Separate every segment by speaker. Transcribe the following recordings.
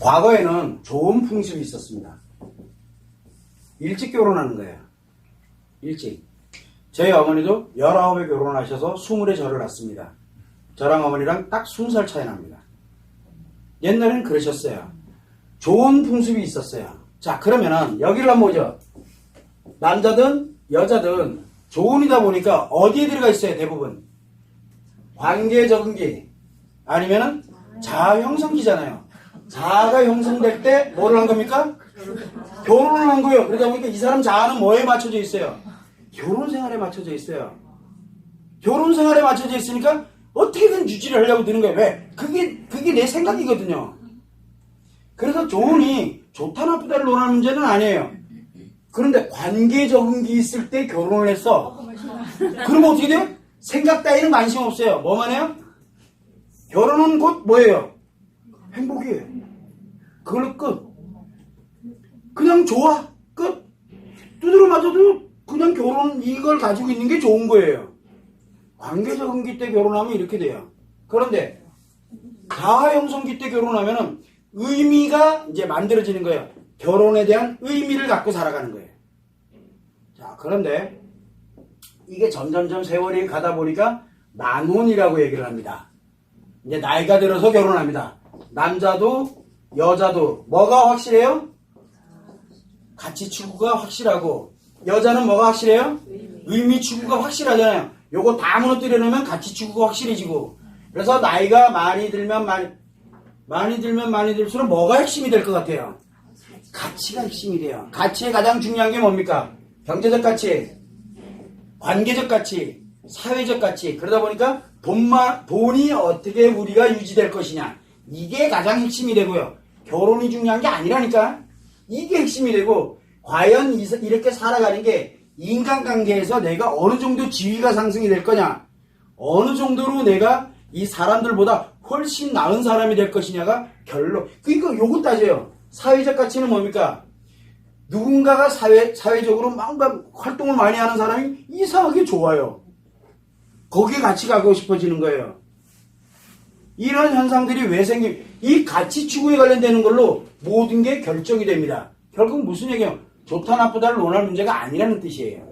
Speaker 1: 과거에는 좋은 풍습이 있었습니다. 일찍 결혼하는 거예요. 일찍. 저희 어머니도 19에 결혼하셔서 20에 저를 낳습니다. 저랑 어머니랑 딱 20살 차이 납니다. 옛날에는 그러셨어요. 좋은 풍습이 있었어요. 자, 그러면은 여기를 한번 보죠. 남자든 여자든 조언이다 보니까 어디에 들어가 있어요, 대부분? 관계 적응기 아니면은 자아 형성기잖아요. 자아가 형성될 때 뭐를 한 겁니까? 결혼을 한 거예요. 그러다 보니까 이 사람 자아는 뭐에 맞춰져 있어요? 결혼 생활에 맞춰져 있어요. 결혼 생활에 맞춰져 있으니까 어떻게든 유지를 하려고 드는 거예요. 왜? 그게, 그게 내 생각이거든요. 그래서 조언이 좋다 나쁘다를 논하는 문제는 아니에요. 그런데 관계 적응기 있을 때 결혼을 했어. 그러면 어떻게 돼요? 생각 따위는 관심 없어요. 뭐만 해요? 결혼은 곧 뭐예요? 행복이에요. 그걸로 끝. 그냥 좋아. 끝. 두드려 맞아도 그냥 결혼 이걸 가지고 있는 게 좋은 거예요. 관계 적 응기 때 결혼하면 이렇게 돼요. 그런데 자아 형성기 때 결혼하면은 의미가 이제 만들어지는 거예요. 결혼에 대한 의미를 갖고 살아가는 거예요. 자, 그런데 이게 점점점 세월이 가다 보니까 만혼이라고 얘기를 합니다. 이제 나이가 들어서 결혼합니다. 남자도 여자도 뭐가 확실해요? 가치 추구가 확실하고 여자는 뭐가 확실해요? 의미 추구가 확실하잖아요. 요거 다 무너뜨려 놓으면 가치 추구가 확실해지고 그래서 나이가 많이 들면 많이 많이 들면 많이 들수록 뭐가 핵심이 될 것 같아요? 가치가 핵심이 돼요. 가치의 가장 중요한 게 뭡니까? 경제적 가치, 관계적 가치, 사회적 가치. 그러다 보니까 돈만, 돈이 어떻게 우리가 유지될 것이냐. 이게 가장 핵심이 되고요. 결혼이 중요한 게 아니라니까. 이게 핵심이 되고, 과연 이- 이렇게 살아가는 게 인간관계에서 내가 어느 정도 지위가 상승이 될 거냐. 어느 정도로 내가 이 사람들보다 훨씬 나은 사람이 될 것이냐가 결론. 그러니까 요거 따져요. 사회적 가치는 뭡니까? 누군가가 사회, 사회적으로 막, 막 활동을 많이 하는 사람이 이상하게 좋아요. 거기에 같이 가고 싶어지는 거예요. 이런 현상들이 왜 생기, 이 가치 추구에 관련되는 걸로 모든 게 결정이 됩니다. 결국 무슨 얘기예요? 좋다 나쁘다를 논할 문제가 아니라는 뜻이에요.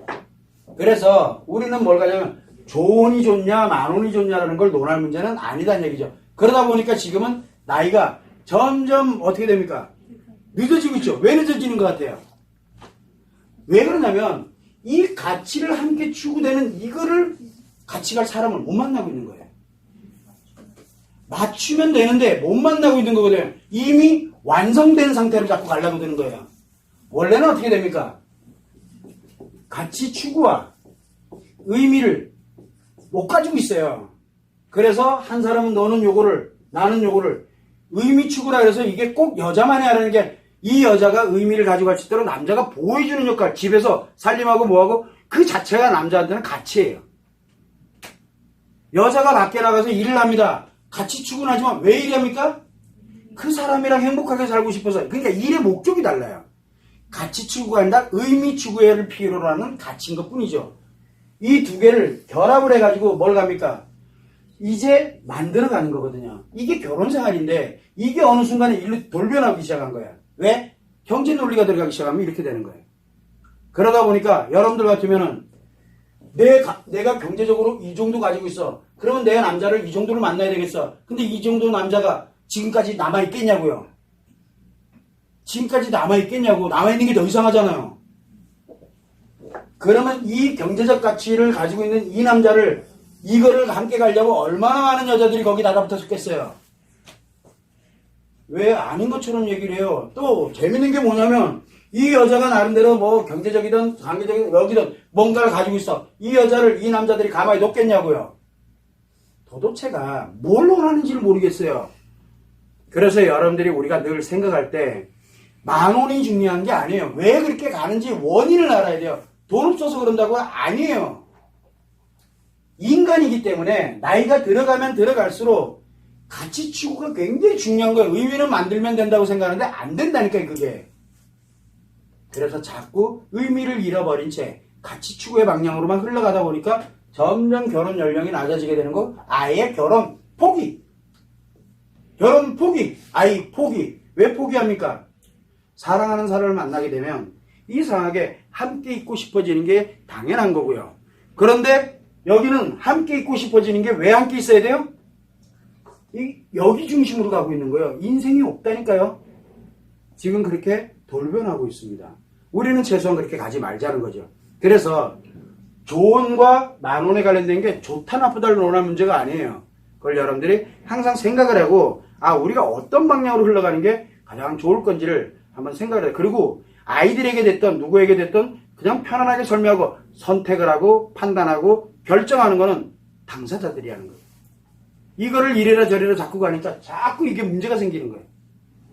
Speaker 1: 그래서 우리는 뭘 가냐면 조언이 좋냐 만원이 좋냐라는 걸 논할 문제는 아니다는 얘기죠. 그러다 보니까 지금은 나이가 점점 어떻게 됩니까? 늦어지고 있죠. 왜 늦어지는 것 같아요? 왜 그러냐면 이 가치를 함께 추구되는 이거를 같이 갈 사람을 못 만나고 있는 거예요. 맞추면 되는데 못 만나고 있는 거거든요. 이미 완성된 상태를 자꾸 가려고 드는 거예요. 원래는 어떻게 됩니까? 가치 추구와 의미를 못 가지고 있어요. 그래서 한 사람은 너는 요거를 나는 요거를 의미 추구라 그래서 이게 꼭 여자만이 하라는 게 이 여자가 의미를 가지고 갈 수 있도록 남자가 보여주는 역할 집에서 살림하고 뭐하고 그 자체가 남자한테는 가치예요. 여자가 밖에 나가서 일을 합니다. 같이 출근하지만 왜 일합니까? 그 사람이랑 행복하게 살고 싶어서 그러니까 일의 목적이 달라요. 추구가 아니라 의미 추구를 필요로 하는 가치인 것 뿐이죠. 이 두 개를 결합을 해가지고 뭘 갑니까? 이제 만들어가는 거거든요. 이게 결혼 생활인데 이게 어느 순간에 일로 돌변하기 시작한 거야. 왜? 경제 논리가 들어가기 시작하면 이렇게 되는 거예요. 그러다 보니까 여러분들 같으면은 내 가- 내가 경제적으로 이 정도 가지고 있어. 그러면 내가 남자를 이 정도로 만나야 되겠어. 근데 이 정도 남자가 지금까지 남아 있겠냐고요. 지금까지 남아 있겠냐고. 남아 있는 게 더 이상하잖아요. 그러면 이 경제적 가치를 가지고 있는 이 남자를 이거를 함께 가려고 얼마나 많은 여자들이 거기 달아붙었겠어요. 왜 아닌 것처럼 얘기를 해요. 또 재밌는 게 뭐냐면 이 여자가 나름대로 뭐 경제적이든 관계적이든 여기든 뭔가를 가지고 있어. 이 여자를 이 남자들이 가만히 뒀겠냐고요. 도대체가 뭘 원하는지를 모르겠어요. 그래서 여러분들이 우리가 늘 생각할 때 만 원이 중요한 게 아니에요. 왜 그렇게 가는지 원인을 알아야 돼요. 돈 없어서 그런다고 아니에요. 인간이기 때문에 나이가 들어가면 들어갈수록 가치 추구가 굉장히 중요한 거예요. 의미는 만들면 된다고 생각하는데 안 된다니까요, 그게. 그래서 자꾸 의미를 잃어버린 채 가치 추구의 방향으로만 흘러가다 보니까 점점 결혼 연령이 낮아지게 되는 거 아예 결혼 포기. 결혼 포기. 아이 포기. 왜 포기합니까? 사랑하는 사람을 만나게 되면 이상하게 함께 있고 싶어지는 게 당연한 거고요. 그런데 여기는 함께 있고 싶어지는 게 왜 함께 있어야 돼요? 이, 여기 중심으로 가고 있는 거예요. 인생이 없다니까요. 지금 그렇게 돌변하고 있습니다. 우리는 최소한 그렇게 가지 말자는 거죠. 그래서 조언과 만원에 관련된 게 좋다 나쁘다를 논할 문제가 아니에요. 그걸 여러분들이 항상 생각을 하고 아 우리가 어떤 방향으로 흘러가는 게 가장 좋을 건지를 한번 생각을 해요. 그리고 아이들에게 됐던 누구에게 됐던 그냥 편안하게 설명하고 선택을 하고 판단하고 결정하는 거는 당사자들이 하는 거예요. 이거를 이래라 저래라 자꾸 가니까 자꾸 이게 문제가 생기는 거예요.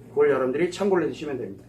Speaker 1: 그걸 여러분들이 참고를 해주시면 됩니다.